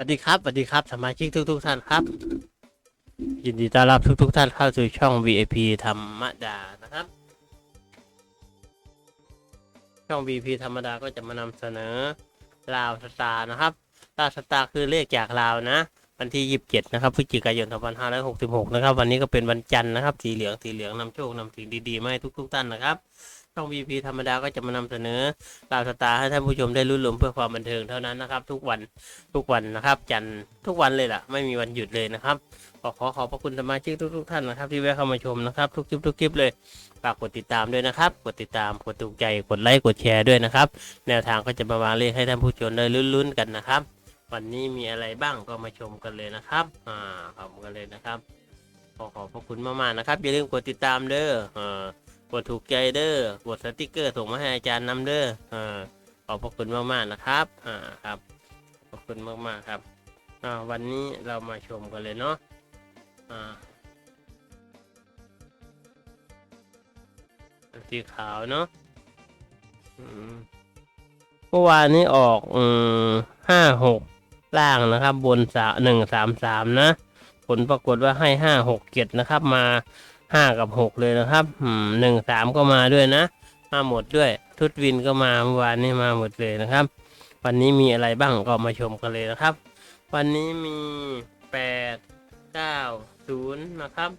วัสดีครับสวัสดีครับสมาชิกทุกทุกๆท่านครับ ยินดีต้อนรับทุกทุกๆท่านเข้าสู่ช่อง VIP ธรรมดานะครับ ช่อง VIP ธรรมดาก็จะมานำเสนอลาวสตาร์นะครับลาวสตาร์คือเลขจากลาวนะ วันที่ 27 นะครับพฤศจิกายน 2566 นะครับ วันนี้ก็เป็นวันจันทร์นะครับ สีเหลือง สีเหลืองนำโชคนำสิ่งดีๆ มาให้ทุกๆท่านนะครับ ช่อง VP ธรรมดาก็จะมานำเสนอลาวสตาร์ให้ท่านผู้ชมได้รุ่นรวมเพื่อความบันเทิงเท่านั้นนะครับ ทุกวัน ทุกวันนะครับ จันทร์ทุกวันเลยล่ะ ไม่มีวันหยุดเลยนะครับ ขอขอขอบพระคุณสมาชิกทุก ๆ ท่านนะครับ ที่แวะเข้ามาชมนะครับ ทุกคลิปทุกคลิปเลยฝากกดติดตามด้วยนะครับ กดติดตาม กดถูกใจ กดไลค์ กดแชร์ด้วยนะครับ แนวทางก็จะมาวางเลขให้ท่านผู้ชมได้ลุ้นๆกันนะครับ วันนี้มีอะไรบ้างก็มาชมกันเลยนะครับ อ่าขอบกันเลยนะครับขอขอบพระคุณมากๆนะครับ อย่าลืมกดติดตามเด้ออ่ากดถูกใจเด้อกดสติกเกอร์ส่งมาให้อาจารย์นำเด้ออ่าขอบพระคุณมากๆนะครับ อ่าครับ ขอบคุณมากๆครับอ่าวันนี้เรามาชมกันเลยเนาะอ่าสีขาวเนาะเมื่อวานนี้ออกอืมห้าหก ล่างนะครับ บนสาหนึ่งสามสามนะ ผลปรากฏว่าให้ห้าหกเจ็ดนะครับ มาห้ากับหกเลยนะครับหนึ่งสามก็มาด้วยนะ มาหมดด้วย ทุตวินก็มาเมื่อวานนี้มาหมดเลยนะครับ วันนี้มีอะไรบ้างก็มาชมกันเลยนะครับ วันนี้มีแปดเก้าศูนย์นะครับ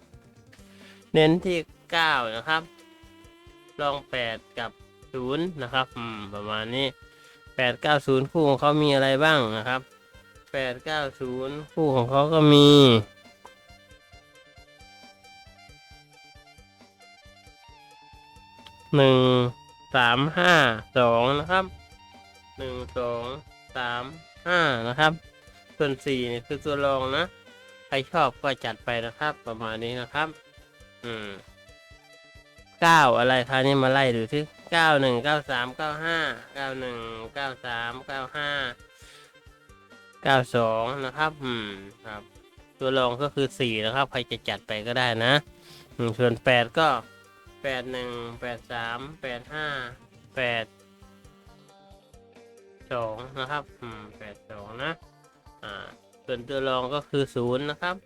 เน้นที่เก้านะครับลองแปดกับศูนย์นะครับอืมประมาณนี้แปดเก้าศูนย์คู่ของเขามีอะไรบ้างนะครับ แปดเก้าศูนย์คู่ของเขาก็มีหนึ่งสามห้าสองนะครับหนึ่งสองสามห้านะครับ ส่วนสี่นี่คือตัวรองนะ ใครชอบก็จัดไปนะครับ ประมาณนี้นะครับ อืมเก้าอะไรคะนี่มาไล่ดูที่เก้าหนึ่งเก้าสามเก้าห้าเก้าหนึ่งเก้าสามเก้าห้า เก้าสองนะครับอืมครับ ตัวรองก็คือสี่นะครับ ใครจะจัดไปก็ได้นะส่วนแปดก็แปดหนึ่งแปดสามแปดห้าแปดสองนะครับ อืมแปดสองนะ อ่า ส่วนตัวรองก็คือศูนย์นะครับ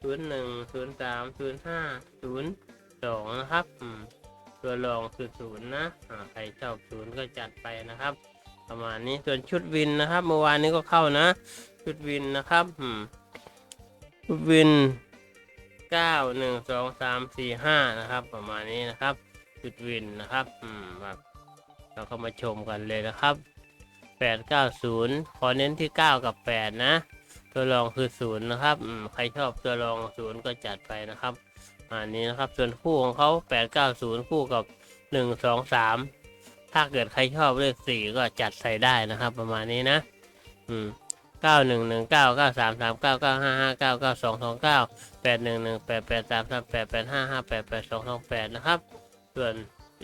ศูนย์หนึ่งศูนย์สามศูนย์ห้าศูนย์สองนะครับ อืม ตัวรองคือศูนย์นะ อ่า ใครชอบศูนย์ก็จัดไปนะครับ ประมาณนี้ส่วนชุดวินนะครับ เมื่อวานนี้ก็เข้านะ ชุดวินนะครับอืมชุดวินเก้าหนึ่งสองสามสี่ห้านะครับ ประมาณนี้นะครับ ชุดวินนะครับอืมครับเราก็มาชมกันเลยนะครับแปดเก้าศูนย์ขอเน้นที่เก้ากับแปดนะ ตัวรองคือศูนย์นะครับอืมใครชอบตัวรองศูนย์ก็จัดไปนะครับอันนี้นะครับส่วนคู่ของเขาแปดเก้าศูนย์คู่กับหนึ่งสองสาม ถ้าเกิดใครชอบเลขสี่ก็จัดใส่ได้นะครับ ประมาณนี้นะ อืมเก้าหนึ่งหนึ่งเก้าเก้าสามสามเก้าเก้าห้าห้าเก้าเก้าสองสองเก้าแปดหนึ่งหนึ่งแปดแปดสามสามแปดแปดห้าห้าแปดแปดสองสองแปดนะครับ ส่วน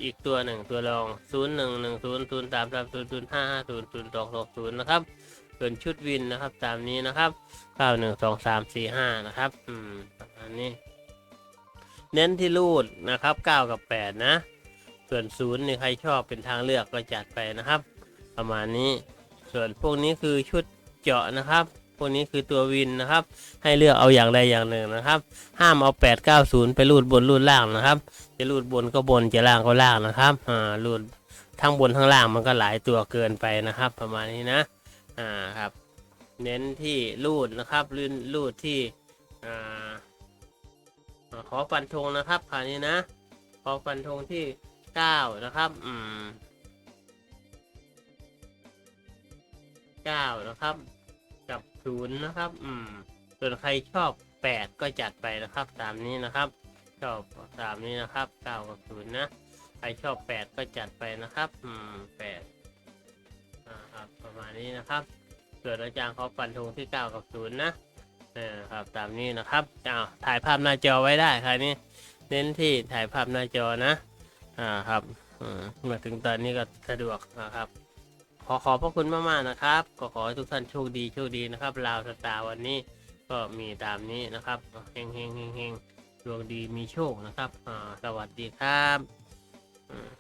อีกตัวหนึ่งตัวรองศูนย์หนึ่งหนึ่งศูนย์ศูนย์สามสามศูนย์ศูนย์ห้าห้าศูนย์ศูนย์สองสองศูนย์นะครับ ส่วนชุดวินนะครับตามนี้นะครับเก้าหนึ่งสองสามสี่ห้านะครับ อืมประมาณนี้ เน้นที่รูดนะครับเก้ากับแปดนะ ส่วนศูนย์นี่ใครชอบเป็นทางเลือกก็จัดไปนะครับ ประมาณนี้ส่วนพวกนี้คือชุดเจาะนะครับ พวกนี้คือตัววินนะครับ ให้เลือกเอาอย่างใดอย่างหนึ่งนะครับ ห้ามเอาแปดเก้าศูนย์ไปรูดบนรูดล่างนะครับ จะรูดบนก็บนจะล่างก็ล่างนะครับอ่ารูดทั้งบนทั้งล่างมันก็หลายตัวเกินไปนะครับ ประมาณนี้นะอ่าครับ เน้นที่รูดนะครับลื่นรูดที่อ่าอ่าขอฟันธงนะครับคราวนี้นะ ขอฟันธงที่ เก้านะครับ อืมเก้านะครับ กับศูนย์นะครับ อืม ส่วนใครชอบแปดก็จัดไปนะครับ ตามนี้นะครับ ชอบตามนี้นะครับเก้ากับศูนย์นะ ใครชอบแปดก็จัดไปนะครับ อืมแปดอ่าครับ ประมาณนี้นะครับส่วนอาจารย์เขาฟันธงที่เก้ากับศูนย์นะเออครับตามนี้นะครับอ้าวถ่ายภาพหน้าจอไว้ได้ครับนี่เน้นที่ถ่ายภาพหน้าจอนะ อ่าครับอมาถึงตอนนี้ก็สะดวกนะครับ ขอขอบพระคุณมากๆนะครับ ก็ขอให้ทุกท่านโชคดีโชคดีนะครับลาวสตาร์วันนี้ก็มีตามนี้นะครับเฮงเฮงเฮงเฮงดวงดีมีโชคนะครับอ่าสวัสดีครับอืม